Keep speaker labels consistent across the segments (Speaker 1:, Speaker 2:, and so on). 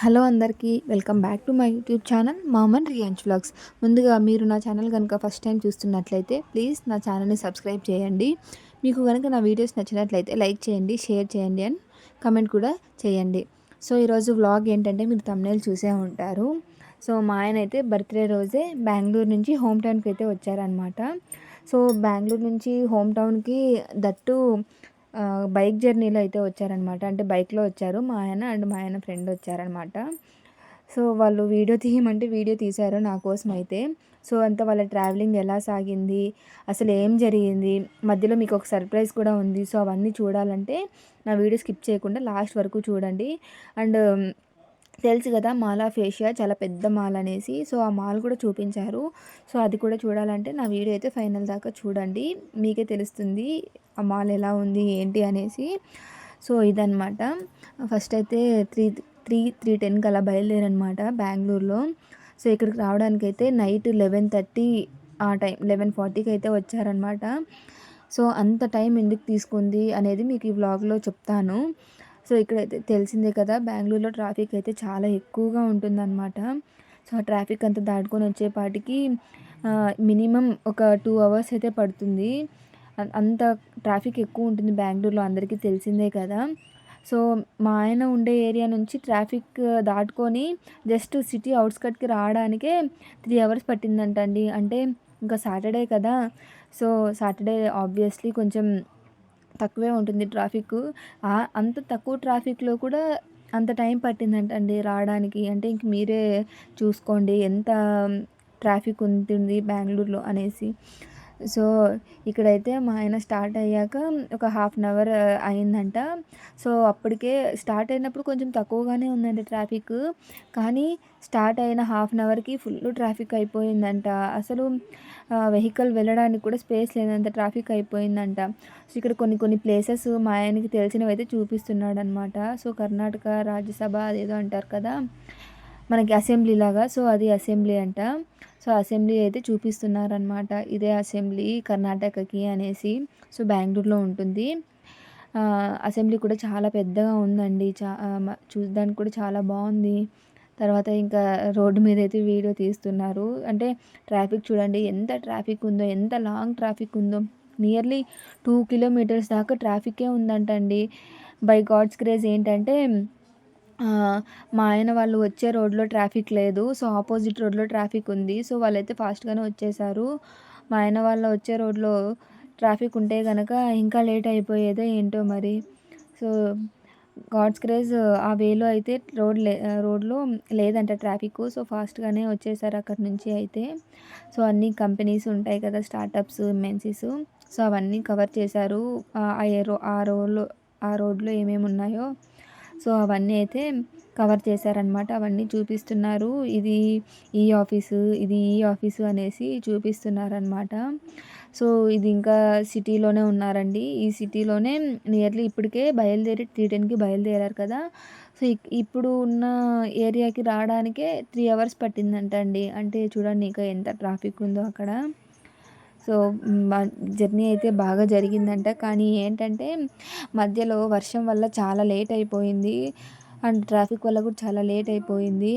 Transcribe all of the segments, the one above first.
Speaker 1: Hello అందరికీ welcome back to my YouTube channel మామన్ రియాన్స్ vlogs. ముందుగా మీరు నా ఛానల్ కనుక ఫస్ట్ టైం చూస్తున్నట్లయితే ప్లీజ్ నా ఛానల్ని సబ్స్క్రైబ్ చేయండి. మీకు కనుక నా వీడియోస్ నచ్చినట్లయితే లైక్ చేయండి షేర్ చేయండి అండ్ కమెంట్ కూడా చేయండి. సో ఈరోజు వ్లాగ్ ఏంటంటే మీరు తమ్నేలు చూసే ఉంటారు. సో మా ఆయన అయితే బర్త్డే రోజే బెంగళూరు నుంచి హోమ్ టౌన్కి అయితే వచ్చారనమాట సో బెంగళూరు నుంచి హోమ్ టౌన్కి దట్టు బైక్ జర్నీలో అయితే వచ్చారనమాట. అంటే బైక్లో వచ్చారు. మా ఆయన అండ్ మా ఆయన ఫ్రెండ్ వచ్చారనమాట. సో వాళ్ళు వీడియో తీయమంటే వీడియో తీశారు నా కోసం అయితే. సో అంతా వాళ్ళ ట్రావెలింగ్ ఎలా సాగింది? అసలు ఏం జరిగింది? మధ్యలో మీకు ఒక సర్ప్రైజ్ కూడా ఉంది. సో అవన్నీ చూడాలంటే నా వీడియో స్కిప్ చేయకుండా లాస్ట్ వరకు చూడండి. అండ్ తెలుసు కదా మాలా ఫేషియా చాలా పెద్ద మాల్ అనేసి. సో ఆ మాల్ కూడా చూపించారు. సో అది కూడా చూడాలంటే నా వీడియో అయితే ఫైనల్ దాకా చూడండి. మీకే తెలుస్తుంది ఆ మాల్ ఎలా ఉంది ఏంటి అనేసి. సో ఇదనమాట ఫస్ట్ అయితే త్రీ త్రీ త్రీ టెన్కి అలా బయలుదేరనమాట బెంగళూరులో. సో ఇక్కడికి రావడానికి అయితే నైట్ లెవెన్ థర్టీ ఆ టైం లెవెన్ ఫార్టీకి అయితే వచ్చారనమాట సో అంత టైం ఎందుకు తీసుకుంది అనేది మీకు ఈ వ్లాగ్లో చెప్తాను. సో ఇక్కడైతే తెలిసిందే కదా బెంగళూరులో ట్రాఫిక్ అయితే చాలా ఎక్కువగా ఉంటుందన్నమాట. సో ఆ ట్రాఫిక్ అంతా దాటుకొని వచ్చేపాటికి మినిమం ఒక టూ అవర్స్ అయితే పడుతుంది. అంత ట్రాఫిక్ ఎక్కువ ఉంటుంది బెంగళూరులో అందరికీ తెలిసిందే కదా. సో మా ఆయన ఉండే ఏరియా నుంచి ట్రాఫిక్ దాటుకొని జస్ట్ సిటీ అవుట్స్కట్కి రావడానికే త్రీ అవర్స్ పట్టిందంట అండి అంటే ఇంకా సాటర్డే కదా. సో సాటర్డే ఆబ్వియస్లీ కొంచెం తక్కువే ఉంటుంది ట్రాఫిక్ అంత తక్కువ ట్రాఫిక్లో కూడా అంత టైం పట్టిందంట అండి రావడానికి. అంటే ఇంక మీరే చూసుకోండి ఎంత ట్రాఫిక్ ఉంటుంది బెంగళూరులో అనేసి. సో ఇక్కడైతే మా ఆయన స్టార్ట్ అయ్యాక ఒక హాఫ్ అన్ అవర్ అయిందంట. సో అప్పటికే స్టార్ట్ అయినప్పుడు కొంచెం తక్కువగానే ఉందండి ట్రాఫిక్. కానీ స్టార్ట్ అయిన హాఫ్ అన్ అవర్కి ఫుల్ ట్రాఫిక్ అయిపోయిందంట. అసలు వెహికల్ వెళ్ళడానికి కూడా స్పేస్ లేనంత ట్రాఫిక్ అయిపోయిందంట. సో ఇక్కడ కొన్ని కొన్ని ప్లేసెస్ మా ఆయనకి తెలిసినవి అయితే చూపిస్తున్నాడు అనమాట సో కర్ణాటక రాజ్యసభ అదేదో అంటారు కదా. మనకి అసెంబ్లీ లాగా. సో అది అసెంబ్లీ అంట. సో అసెంబ్లీ అయితే చూపిస్తున్నారనమాట ఇదే అసెంబ్లీ కర్ణాటకకి అనేసి. సో బెంగళూరులో ఉంటుంది. అసెంబ్లీ కూడా చాలా పెద్దగా ఉందండి. చా చూడడానికి కూడా చాలా బాగుంది. తర్వాత ఇంకా రోడ్డు మీద అయితే వీడియో తీస్తున్నారు. అంటే ట్రాఫిక్ చూడండి ఎంత ట్రాఫిక్ ఉందో ఎంత లాంగ్ ట్రాఫిక్ ఉందో. నియర్లీ టూ కిలోమీటర్స్ దాకా ట్రాఫికే ఉందంటండి. బై గాడ్స్ క్రేజ్ ఏంటంటే మా ఆయన వాళ్ళు వచ్చే రోడ్లో ట్రాఫిక్ లేదు. సో ఆపోజిట్ రోడ్లో ట్రాఫిక్ ఉంది. సో వాళ్ళైతే ఫాస్ట్గానే వచ్చేసారు. మా ఆయన వాళ్ళ వచ్చే రోడ్లో ట్రాఫిక్ ఉంటే కనుక ఇంకా లేట్ అయిపోయేదో ఏంటో మరి. సో గాడ్స్ క్రేజ్ ఆ వేలో అయితే రోడ్ లే రోడ్లో లేదంట ట్రాఫిక్. సో ఫాస్ట్గానే వచ్చేసారు అక్కడ నుంచి అయితే. సో అన్ని కంపెనీస్ ఉంటాయి కదా స్టార్టప్స్ ఎంఎన్సీస్ సో అవన్నీ కవర్ చేశారు. ఆ రో ఆ రోడ్లో ఆ రోడ్లో ఏమేమి ఉన్నాయో సో అవన్నీ అయితే కవర్ చేశారనమాట అవన్నీ చూపిస్తున్నారు. ఇది ఈ ఆఫీసు ఇది ఈ ఆఫీసు అనేసి చూపిస్తున్నారనమాట సో ఇది ఇంకా సిటీలోనే ఉన్నారండి. ఈ సిటీలోనే నియర్లీ ఇప్పటికే బయలుదేరి త్రీ టెన్కి బయలుదేరారు కదా. సో ఇప్పుడు ఉన్న ఏరియాకి రావడానికే త్రీ అవర్స్ పట్టిందంట అండి అంటే చూడండి ఇంకా ఎంత ట్రాఫిక్ ఉందో అక్కడ. సో జర్నీ అయితే బాగా జరిగిందంట. కానీ ఏంటంటే మధ్యలో వర్షం వల్ల చాలా లేట్ అయిపోయింది. అండ్ ట్రాఫిక్ వల్ల కూడా చాలా లేట్ అయిపోయింది.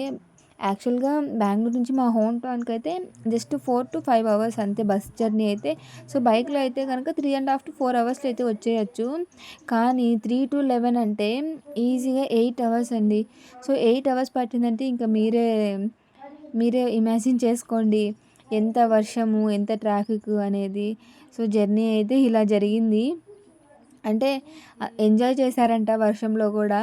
Speaker 1: యాక్చువల్గా బెంగళూరు నుంచి మా హోమ్ టౌన్కి అయితే just four to five hours అంతే బస్ జర్నీ అయితే. సో బైక్లో అయితే కనుక three and half to four అవర్స్లో అయితే వచ్చేయచ్చు. కానీ త్రీ టు లెవెన్ అంటే ఈజీగా ఎయిట్ అవర్స్ అండి. సో ఎయిట్ అవర్స్ పట్టిందంటే ఇంకా మీరే మీరే ఇమాజిన్ చేసుకోండి. ఎంత వర్షము ఎంత ట్రాఫిక్ అనేది. సో జర్నీ అయితే ఇలా జరిగింది. అంటే ఎంజాయ్ చేశారంట వర్షంలో కూడా.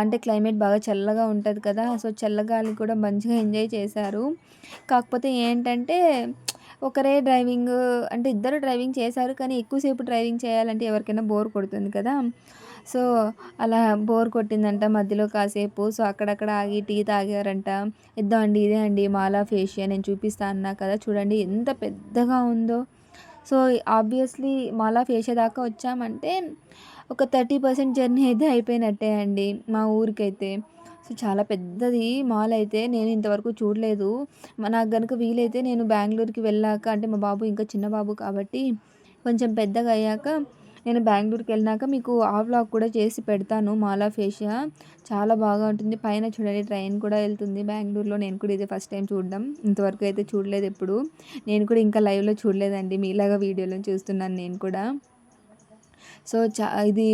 Speaker 1: అంటే క్లైమేట్ బాగా చల్లగా ఉంటుంది కదా. సో చల్లగాలి కూడా మంచిగా ఎంజాయ్ చేశారు. కాకపోతే ఏంటంటే ఒకరే డ్రైవింగ్ అంటే ఇద్దరు డ్రైవింగ్ చేశారు కానీ ఎక్కువసేపు డ్రైవింగ్ చేయాలంటే ఎవరికైనా బోర్ కొడుతుంది కదా. సో అలా బోర్ కొట్టిందంట మధ్యలో కాసేపు. సో అక్కడక్కడ ఆగి టీ తాగారంట. ఇద్దాం అండి ఇదే అండి మాలా ఫేషియా నేను చూపిస్తా అన్నా కదా. చూడండి ఎంత పెద్దగా ఉందో. సో ఆబ్వియస్లీ మాలా ఫేషియా దాకా వచ్చామంటే ఒక థర్టీ పర్సెంట్ జర్నీ అయితే అయిపోయినట్టే అండి మా ఊరికైతే. సో చాలా పెద్దది మాల్ అయితే నేను ఇంతవరకు చూడలేదు. నాకు కనుక వీలైతే నేను బెంగళూరుకి వెళ్ళాక అంటే మా బాబు ఇంకా చిన్న బాబు కాబట్టి కొంచెం పెద్దగా అయ్యాక నేను బెంగళూరుకి వెళ్ళినాక మీకు ఆ వ్లాగ్ కూడా చేసి పెడతాను మాల్ ఫేషియా చాలా బాగా ఉంటుంది. పైన చూడండి ట్రైన్ కూడా వెళ్తుంది. బెంగళూరులో నేను కూడా ఇదే ఫస్ట్ టైం చూడడం. ఇంతవరకు అయితే చూడలేదు ఎప్పుడు. నేను కూడా ఇంకా లైవ్లో చూడలేదండి. మీలాగా వీడియోలో చూస్తున్నాను నేను కూడా. సో చా ఇది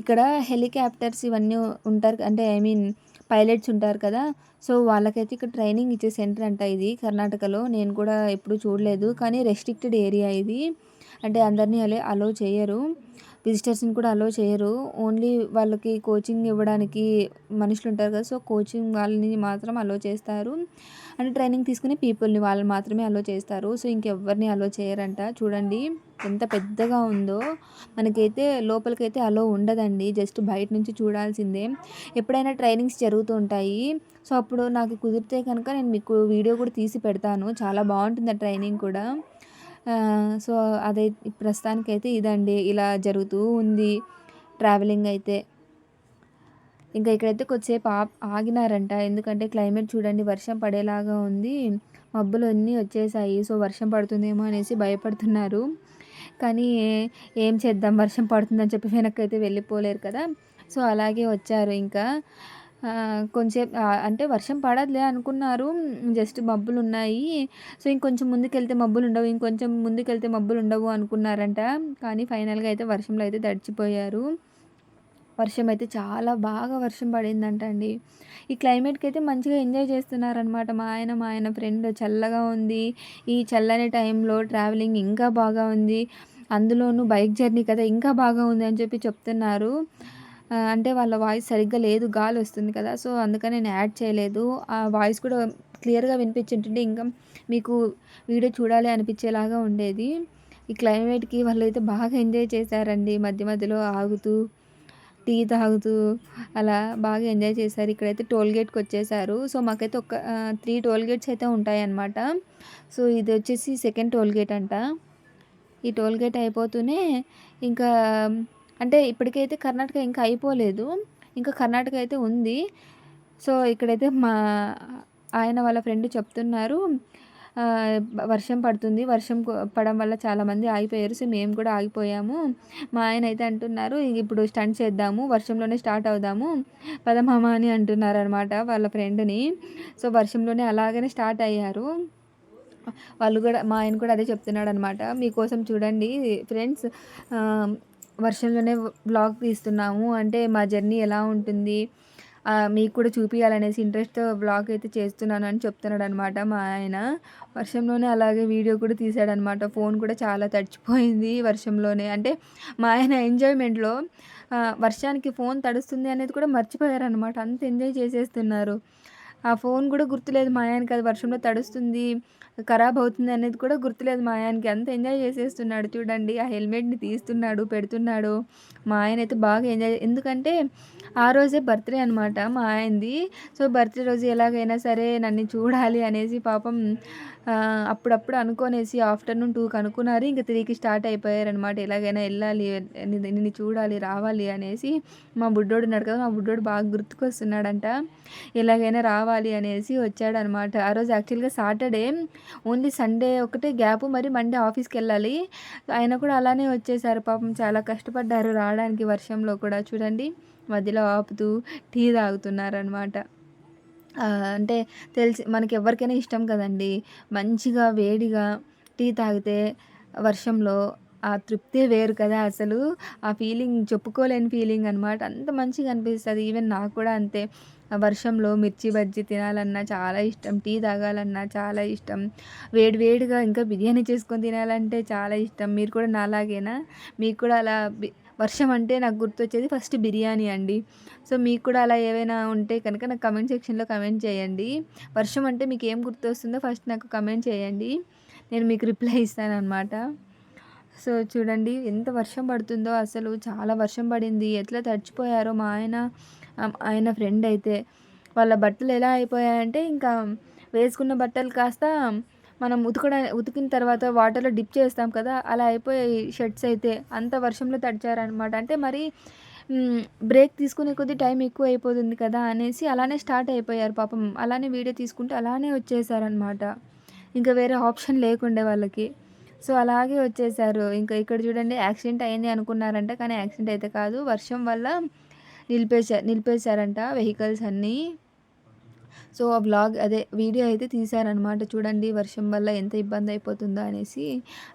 Speaker 1: ఇక్కడ హెలికాప్టర్స్ ఇవన్నీ ఉంటారు అంటే ఐ మీన్ పైలట్స్ ఉంటారు కదా. సో వాళ్ళకైతే ఇక్కడ ట్రైనింగ్ ఇచ్చే సెంటర్ అంట ఇది కర్ణాటకలో. నేను కూడా ఎప్పుడు చూడలేదు. కానీ రెస్ట్రిక్టెడ్ ఏరియా ఇది. అంటే అందరినీ అలే అలో చేయరు. విజిటర్స్ని కూడా అలో చేయరు. ఓన్లీ వాళ్ళకి కోచింగ్ ఇవ్వడానికి మనుషులు ఉంటారు కదా సో కోచింగ్ వాళ్ళని మాత్రం అలో చేస్తారు. అంటే ట్రైనింగ్ తీసుకునే పీపుల్ని వాళ్ళు మాత్రమే అలో చేస్తారు. సో ఇంకెవ్వరిని అలో చేయరంట. చూడండి ఎంత పెద్దగా ఉందో. మనకైతే లోపలికైతే అలో ఉండదండి. జస్ట్ బయట నుంచి చూడాల్సిందే. ఎప్పుడైనా ట్రైనింగ్స్ జరుగుతూ ఉంటాయి సో అప్పుడు నాకు కుదిరితే కనుక నేను మీకు వీడియో కూడా తీసి పెడతాను. చాలా బాగుంటుంది ఆ ట్రైనింగ్ కూడా. సో అదే ప్రస్తుతానికైతే ఇదండి. ఇలా జరుగుతూ ఉంది ట్రావెలింగ్ అయితే. ఇంకా ఇక్కడైతే కొద్దిసేపు ఆ ఆగినారంట. ఎందుకంటే క్లైమేట్ చూడండి వర్షం పడేలాగా ఉంది. మబ్బులు అన్నీ వచ్చేసాయి. సో వర్షం పడుతుందేమో అనేసి భయపడుతున్నారు. కానీ ఏం చేద్దాం? వర్షం పడుతుందని చెప్పి వెనక్కి అయితే వెళ్ళిపోలేరు కదా. సో అలాగే వచ్చారు ఇంకా. కొంచెం అంటే వర్షం పడదులే అనుకున్నారు. జస్ట్ మబ్బులు ఉన్నాయి సో ఇంకొంచెం ముందుకెళ్తే మబ్బులు ఉండవు ఇంకొంచెం ముందుకెళ్తే మబ్బులు ఉండవు అనుకున్నారంట. కానీ ఫైనల్గా అయితే వర్షంలో అయితే తడిచిపోయారు. వర్షం అయితే చాలా బాగా వర్షం పడిందంట అండి. ఈ క్లైమేట్కి అయితే మంచిగా ఎంజాయ్ చేస్తున్నారనమాట మా ఆయన మా ఆయన ఫ్రెండ్ చల్లగా ఉంది. ఈ చల్లని టైంలో ట్రావెలింగ్ ఇంకా బాగా ఉంది. అందులోనూ బైక్ జర్నీ కదా ఇంకా బాగా ఉంది అని చెప్పి చెప్తున్నారు. అంటే వాళ్ళ వాయిస్ సరిగ్గా లేదు గాలి వస్తుంది కదా. సో అందుకని నేను యాడ్ చేయలేదు. ఆ వాయిస్ కూడా క్లియర్గా వినిపించుంటుంటే ఇంకా మీకు వీడియో చూడాలి అనిపించేలాగా ఉండేది. ఈ క్లైమేట్కి వాళ్ళు అయితే బాగా ఎంజాయ్ చేశారండి. మధ్య మధ్యలో ఆగుతూ టీ తాగుతూ అలా బాగా ఎంజాయ్ చేశారు. ఇక్కడైతే టోల్ గేట్కి వచ్చేసారు. సో మాకైతే ఒక త్రీ టోల్ గేట్స్ అయితే ఉంటాయన్నమాట. సో ఇది వచ్చేసి సెకండ్ టోల్ గేట్ అంట. ఈ టోల్ గేట్ అయిపోతూనే ఇంకా అంటే ఇప్పటికైతే కర్ణాటక ఇంకా అయిపోలేదు. ఇంకా కర్ణాటక అయితే ఉంది. సో ఇక్కడైతే మా ఆయన వాళ్ళ ఫ్రెండ్ చెప్తున్నారు. వర్షం పడుతుంది. వర్షం పడడం వల్ల చాలామంది ఆగిపోయారు. సో మేము కూడా ఆగిపోయాము. మా ఆయన అయితే అంటున్నారు ఇప్పుడు స్టంట్ చేద్దాము. వర్షంలోనే స్టార్ట్ అవుదాము. పదమామ అని అంటున్నారు అనమాట వాళ్ళ ఫ్రెండ్ని. సో వర్షంలోనే అలాగనే స్టార్ట్ అయ్యారు. వాళ్ళు కూడా మా ఆయన కూడా అదే చెప్తున్నాడు అనమాట మీకోసం చూడండి ఫ్రెండ్స్. వర్షంలోనే వ్లాగ్ తీస్తున్నాము. అంటే మా జర్నీ ఎలా ఉంటుంది? మీకు కూడా చూపించాలనేసి ఇంట్రెస్ట్తో బ్లాగ్ అయితే చేస్తున్నాను అని చెప్తున్నాడు అనమాట మా ఆయన. వర్షంలోనే అలాగే వీడియో కూడా తీసాడనమాట ఫోన్ కూడా చాలా తడిచిపోయింది వర్షంలోనే. అంటే మా ఆయన ఎంజాయ్మెంట్లో వర్షానికి ఫోన్ తడుస్తుంది అనేది కూడా మర్చిపోయారనమాట. అంత ఎంజాయ్ చేసేస్తున్నారు. ఆ ఫోన్ కూడా గుర్తులేదు మా ఆయనకి. అది వర్షంలో తడుస్తుంది. ఖరాబ్ అవుతుంది అనేది కూడా గుర్తులేదు మా ఆయనకి. అంత ఎంజాయ్ చేసేస్తున్నాడు. చూడండి ఆ హెల్మెట్ని తీస్తున్నాడు పెడుతున్నాడు. మా ఆయన అయితే బాగా ఎంజాయ్ ఎందుకంటే ఆ రోజే బర్త్డే అనమాట మా ఆయనది. సో బర్త్డే రోజు ఎలాగైనా సరే నన్ను చూడాలి అనేసి పాపం అప్పుడప్పుడు అనుకోనేసి ఆఫ్టర్నూన్ టూకి అనుకున్నారు. ఇంకా త్రీకి స్టార్ట్ అయిపోయారనమాట ఎలాగైనా వెళ్ళాలి నిన్ను చూడాలి రావాలి అనేసి మా బుడ్డోడు ఉన్నాడు కదా మా బుడ్డోడు బాగా గుర్తుకొస్తున్నాడంట. ఎలాగైనా రావాలి అనేసి వచ్చాడనమాట ఆ రోజు యాక్చువల్గా సాటర్డే ఓన్లీ సండే ఒకటే గ్యాప్ మరి మండే ఆఫీస్కి వెళ్ళాలి. ఆయన కూడా అలానే వచ్చేసారు. పాపం చాలా కష్టపడ్డారు రావడానికి వర్షంలో కూడా చూడండి. మధ్యలో ఆపుతూ టీ తాగుతున్నారనమాట అంటే తెలిసి మనకి ఎవరికైనా ఇష్టం కదండి. మంచిగా వేడిగా టీ తాగితే వర్షంలో ఆ తృప్తి వేరు కదా అసలు. ఆ ఫీలింగ్ చెప్పుకోలేని ఫీలింగ్ అనమాట అంత మంచిగా అనిపిస్తుంది. ఈవెన్ నాకు కూడా అంతే. వర్షంలో మిర్చి బజ్జీ తినాలన్నా చాలా ఇష్టం. టీ తాగాలన్నా చాలా ఇష్టం. వేడి వేడిగా ఇంకా బిర్యానీ చేసుకొని తినాలంటే చాలా ఇష్టం. మీరు కూడా నాలాగేనా? మీకు కూడా అలా వర్షం అంటే నాకు గుర్తొచ్చేది ఫస్ట్ బిర్యానీ అండి. సో మీకు కూడా అలా ఏవైనా ఉంటే కనుక నాకు కమెంట్ సెక్షన్లో కమెంట్ చేయండి. వర్షం అంటే మీకు ఏం గుర్తొస్తుందో ఫస్ట్ నాకు కమెంట్ చేయండి. నేను మీకు రిప్లై ఇస్తాను అనమాట సో చూడండి ఎంత వర్షం పడుతుందో అసలు. చాలా వర్షం పడింది. ఎట్లా తడిచిపోయారో మా ఆయన ఆయన ఫ్రెండ్ అయితే. వాళ్ళ బట్టలు ఎలా అయిపోయాయంటే ఇంకా వేసుకున్న బట్టలు కాస్త మనం ఉతకడ ఉతికిన తర్వాత వాటర్లో డిప్ చేస్తాం కదా అలా అయిపోయాయి షర్ట్స్ అయితే అంత వర్షంలో తడిచారనమాట అంటే మరి బ్రేక్ తీసుకునే కొద్ది టైం ఎక్కువ అయిపోతుంది కదా అనేసి అలానే స్టార్ట్ అయిపోయారు పాపం. అలానే వీడియో తీసుకుంటే అలానే వచ్చేసారనమాట ఇంకా వేరే ఆప్షన్ లేకుండే వాళ్ళకి. సో అలాగే వచ్చేసారు. ఇంకా ఇక్కడ చూడండి యాక్సిడెంట్ అయింది అనుకున్నారంట కానీ యాక్సిడెంట్ అయితే కాదు. వర్షం వల్ల నిలిపేశారు నిలిపేశారంట వెహికల్స్ అన్నీ. సో ఆ బ్లాగ్ అదే వీడియో అయితే తీశారనమాట చూడండి వర్షం వల్ల ఎంత ఇబ్బంది అయిపోతుందో అనేసి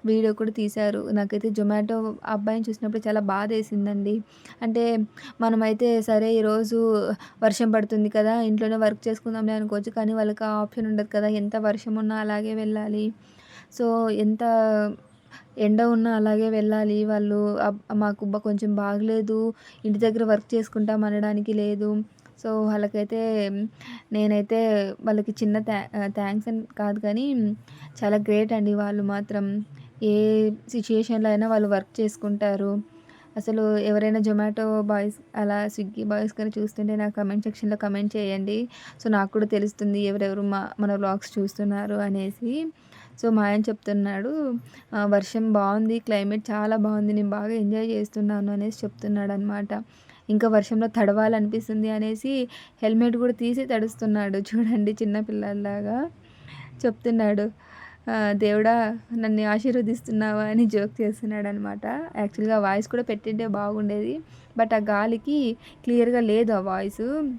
Speaker 1: వీడియో కూడా తీశారు. నాకైతే జొమాటో అబ్బాయిని చూసినప్పుడు చాలా బాధ వేసిందండి అంటే మనమైతే సరే ఈరోజు వర్షం పడుతుంది కదా ఇంట్లోనే వర్క్ చేసుకుందాంలే అనుకోవచ్చు కానీ వాళ్ళకి ఆ ఆప్షన్ ఉండదు కదా ఎంత వర్షం ఉన్నా అలాగే వెళ్ళాలి. సో ఎంత ఎండ ఉన్నా అలాగే వెళ్ళాలి. వాళ్ళు మాకు కొంచెం బాగలేదు ఇంటి దగ్గర వర్క్ చేసుకుంటాం అనడానికి లేదు. సో వాళ్ళకైతే నేనైతే వాళ్ళకి చిన్న థ్యా థ్యాంక్స్ అని కాదు కానీ చాలా గ్రేట్ అండి వాళ్ళు మాత్రం. ఏ సిచ్యుయేషన్లో అయినా వాళ్ళు వర్క్ చేసుకుంటారు. అసలు ఎవరైనా జొమాటో బాయ్స్ అలా స్విగ్గీ బాయ్స్ కానీ చూస్తుంటే నాకు కమెంట్ సెక్షన్లో కమెంట్ చేయండి. సో నాకు కూడా తెలుస్తుంది ఎవరెవరు మా మన వ్లాగ్స్ చూస్తున్నారు అనేసి. సో మా ఆయన చెప్తున్నాడు వర్షం బాగుంది క్లైమేట్ చాలా బాగుంది నేను బాగా ఎంజాయ్ చేస్తున్నాను అనేసి చెప్తున్నాడు అనమాట ఇంకా వర్షంలో తడవాలనిపిస్తుంది అనేసి హెల్మెట్ కూడా తీసి తడుస్తున్నాడు. చూడండి చిన్నపిల్లల్లాగా చెప్తున్నాడు. దేవుడా నన్ను ఆశీర్వదిస్తున్నావా? అని జోక్ చేస్తున్నాడు అనమాట యాక్చువల్గా వాయిస్ కూడా పెట్టింటే బాగుండేది. బట్ ఆ గాలికి క్లియర్గా లేదు ఆ వాయిస్.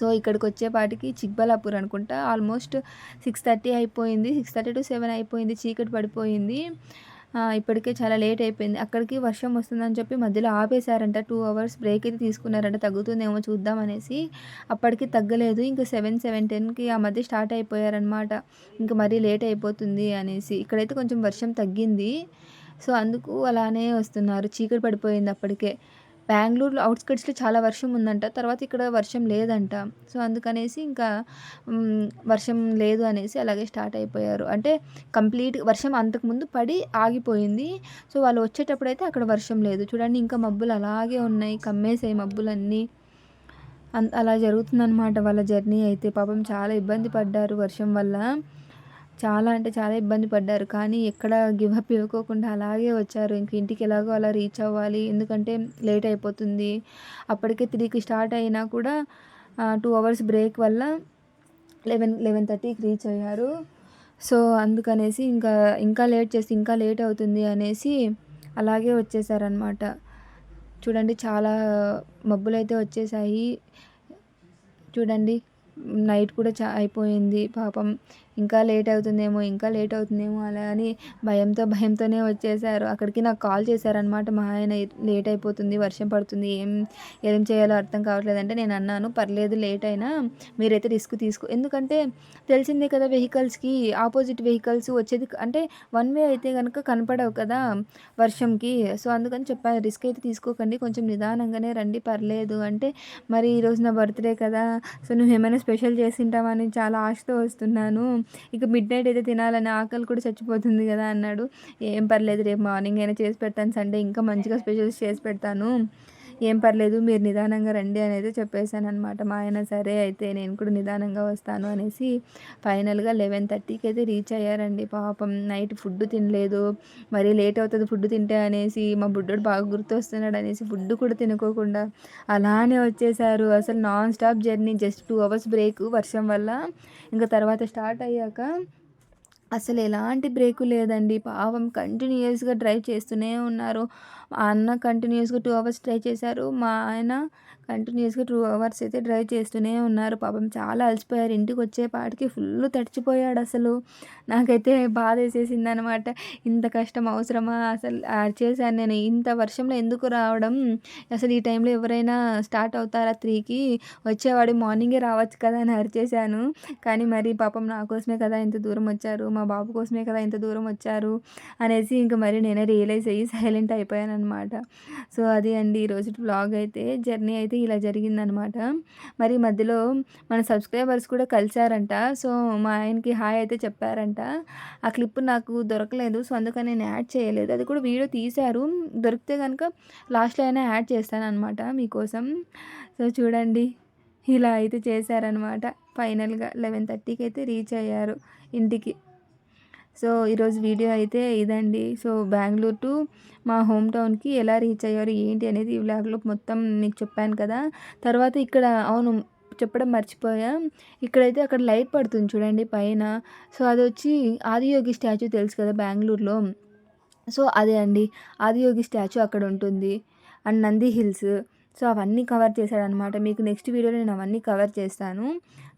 Speaker 1: సో ఇక్కడికి వచ్చేపాటికి చిక్బలాపూర్ అనుకుంటా. ఆల్మోస్ట్ సిక్స్ థర్టీ అయిపోయింది. సిక్స్ థర్టీ టు సెవెన్ అయిపోయింది. చీకటి పడిపోయింది. ఇప్పటికే చాలా లేట్ అయిపోయింది. అక్కడికి వర్షం వస్తుందని చెప్పి మధ్యలో ఆపేశారంట. టూ అవర్స్ బ్రేక్ అయితే తీసుకున్నారంట. తగ్గుతుందేమో చూద్దాం అనేసి. అప్పటికి తగ్గలేదు. ఇంకా సెవెన్ సెవెన్ టెన్కి ఆ మధ్య స్టార్ట్ అయిపోయారనమాట ఇంకా మరీ లేట్ అయిపోతుంది అనేసి. ఇక్కడైతే కొంచెం వర్షం తగ్గింది. సో అందుకు అలానే వస్తున్నారు. చీకటి పడిపోయింది అప్పటికే. బెంగళూరులో అవుట్స్కట్స్లో చాలా వర్షం ఉందంట. తర్వాత ఇక్కడ వర్షం లేదంట. సో అందుకనేసి ఇంకా వర్షం లేదు అనేసి అలాగే స్టార్ట్ అయిపోయారు. అంటే కంప్లీట్ వర్షం అంతకుముందు పడి ఆగిపోయింది. సో వాళ్ళు వచ్చేటప్పుడు అయితే అక్కడ వర్షం లేదు. చూడండి ఇంకా మబ్బులు అలాగే ఉన్నాయి. కమ్మేసాయి మబ్బులన్నీ. అలా జరుగుతుందన్నమాట వాళ్ళ జర్నీ అయితే. పాపం చాలా ఇబ్బంది పడ్డారు వర్షం వల్ల. చాలా అంటే చాలా ఇబ్బంది పడ్డారు. కానీ ఎక్కడ గివ్ అప్ ఇవ్వకోకుండా అలాగే వచ్చారు. ఇంక ఇంటికి ఎలాగో అలా రీచ్ అవ్వాలి. ఎందుకంటే లేట్ అయిపోతుంది. అప్పటికే త్రీకి స్టార్ట్ అయినా కూడా టూ అవర్స్ బ్రేక్ వల్ల లెవెన్ లెవెన్ థర్టీకి రీచ్ అయ్యారు. సో అందుకనేసి ఇంకా ఇంకా లేట్ చేసి ఇంకా లేట్ అవుతుంది అనేసి అలాగే వచ్చేసారనమాట చూడండి చాలా మబ్బులు అయితే వచ్చేసాయి. చూడండి నైట్ కూడా చా అయిపోయింది. పాపం ఇంకా లేట్ అవుతుందేమో ఇంకా లేట్ అవుతుందేమో అలా అని భయంతో భయంతోనే వచ్చేసారు. అక్కడికి నాకు కాల్ చేశారనమాట మా ఆయన లేట్ అయిపోతుంది వర్షం పడుతుంది ఏం ఏం చేయాలో అర్థం కావట్లేదు అంటే నేను అన్నాను పర్లేదు లేట్ అయినా మీరైతే రిస్క్ తీసుకో. ఎందుకంటే తెలిసిందే కదా వెహికల్స్కి ఆపోజిట్ వెహికల్స్ వచ్చేది అంటే వన్ వే అయితే కనుక కనపడవు కదా వర్షంకి. సో అందుకని చెప్పాను రిస్క్ అయితే తీసుకోకండి కొంచెం నిదానంగానే రండి పర్లేదు. అంటే మరి ఈరోజు నా బర్త్డే కదా సో నువ్వు ఏమైనా స్పెషల్ చేసింటావని చాలా ఆశతో వస్తున్నాను. ఇక మిడ్ నైట్ అయితే తినాలని ఆకలి కూడా చచ్చిపోతుంది కదా అన్నాడు. ఏం పర్లేదు రేపు మార్నింగ్ అయినా చేసి పెడతాను సండే ఇంకా మంచిగా స్పెషల్స్ చేసి పెడతాను. ఏం పర్లేదు మీరు నిదానంగా రండి అనేది చెప్పేశాను అనమాట మా ఆయన సరే అయితే నేను కూడా నిదానంగా వస్తాను అనేసి ఫైనల్గా లెవెన్ థర్టీకి అయితే రీచ్ అయ్యారండి. పాపం నైట్ ఫుడ్ తినలేదు. మరీ లేట్ అవుతుంది ఫుడ్ తింటే అనేసి మా బుడ్డోడు బాగా గుర్తొస్తున్నాడు అనేసి ఫుడ్ కూడా తినుకోకుండా అలానే వచ్చేసారు. అసలు non stop journey just two hours break వర్షం వల్ల. ఇంకా తర్వాత స్టార్ట్ అయ్యాక అసలు ఎలాంటి బ్రేకు లేదండి. పాపం కంటిన్యూస్గా డ్రైవ్ చేస్తూనే ఉన్నారు. మా అన్న కంటిన్యూస్గా టూ అవర్స్ డ్రైవ్ చేశారు. మా ఆయన కంటిన్యూస్గా టూ అవర్స్ అయితే డ్రైవ్ చేస్తూనే ఉన్నారు. పాపం చాలా అలసిపోయారు. ఇంటికి వచ్చేపాటికి ఫుల్ తడిచిపోయాడు అసలు. నాకైతే బాధ వేసేసింది అనమాట ఇంత కష్టం అవసరమా? అసలు చేశాను నేను. ఇంత వర్షంలో ఎందుకు రావడం? అసలు ఈ టైంలో ఎవరైనా స్టార్ట్ అవుతారా త్రీకి? వచ్చేవాడు మార్నింగే రావచ్చు కదా అని అరిచేశాను. కానీ మరి పాపం నా కోసమే కదా ఇంత దూరం వచ్చారు? మా బాబు కోసమే కదా ఇంత దూరం వచ్చారు అనేసి ఇంకా మరి నేనే రియలైజ్ అయ్యి సైలెంట్ అయిపోయాను అనమాట సో అది అండి. ఈరోజు బ్లాగ్ అయితే జర్నీ అయితే ఇలా జరిగిందనమాట మరి మధ్యలో మన సబ్స్క్రైబర్స్ కూడా కలిశారంట. సో మా ఆయనకి హాయ్ అయితే చెప్పారంట. ఆ క్లిప్ నాకు దొరకలేదు. సో అందుకని నేను యాడ్ చేయలేదు. అది కూడా వీడియో తీశారు. దొరికితే కనుక లాస్ట్లో అయినా యాడ్ చేస్తాను అనమాట మీకోసం. సో చూడండి. ఇలా అయితే చేశారనమాట ఫైనల్గా లెవెన్ థర్టీకి అయితే రీచ్ అయ్యారు ఇంటికి. సో ఈరోజు వీడియో అయితే ఇదండి. సో బెంగళూరు టు మా హోమ్ టౌన్కి ఎలా రీచ్ అయ్యారు ఏంటి అనేది ఈ వ్లాగ్లో మొత్తం మీకు చెప్పాను కదా. తర్వాత ఇక్కడ అవును చెప్పడం మర్చిపోయా. ఇక్కడైతే అక్కడ లైట్ పడుతుంది చూడండి పైన. సో అది వచ్చి ఆదియోగి స్టాచ్యూ తెలుసు కదా బెంగళూరులో. సో అదే అండి. ఆదియోగి స్టాచ్యూ అక్కడ ఉంటుంది. And Nandi hills. సో అవన్నీ కవర్ చేశాడనమాట మీకు నెక్స్ట్ వీడియోలో నేను అవన్నీ కవర్ చేస్తాను.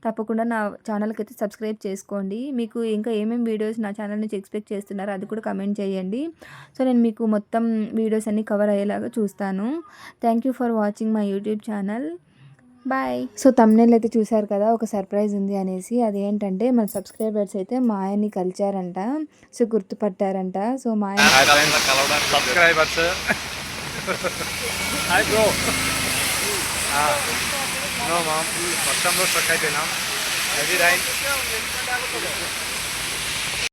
Speaker 1: తప్పకుండా నా ఛానల్కి అయితే సబ్స్క్రైబ్ చేసుకోండి. మీకు ఇంకా ఏమేమి వీడియోస్ నా ఛానల్ నుంచి ఎక్స్పెక్ట్ చేస్తున్నారో అది కూడా కమెంట్ చేయండి. సో నేను మీకు మొత్తం వీడియోస్ అన్నీ కవర్ అయ్యేలాగా చూస్తాను. Thank you for watching my YouTube channel. Bye. So తమ్నేళ్ళు అయితే చూశారు కదా ఒక సర్ప్రైజ్ ఉంది అనేసి. అదేంటంటే మన సబ్స్క్రైబర్స్ అయితే మా ఆయన్ని కలిచారంట. సో గుర్తుపట్టారంట. సో మా ఆయన
Speaker 2: హాయ్ బ్రో నో మామ్ వర్షంలో స్ట్రక్ అయిపోయినాం హెవీ రైన్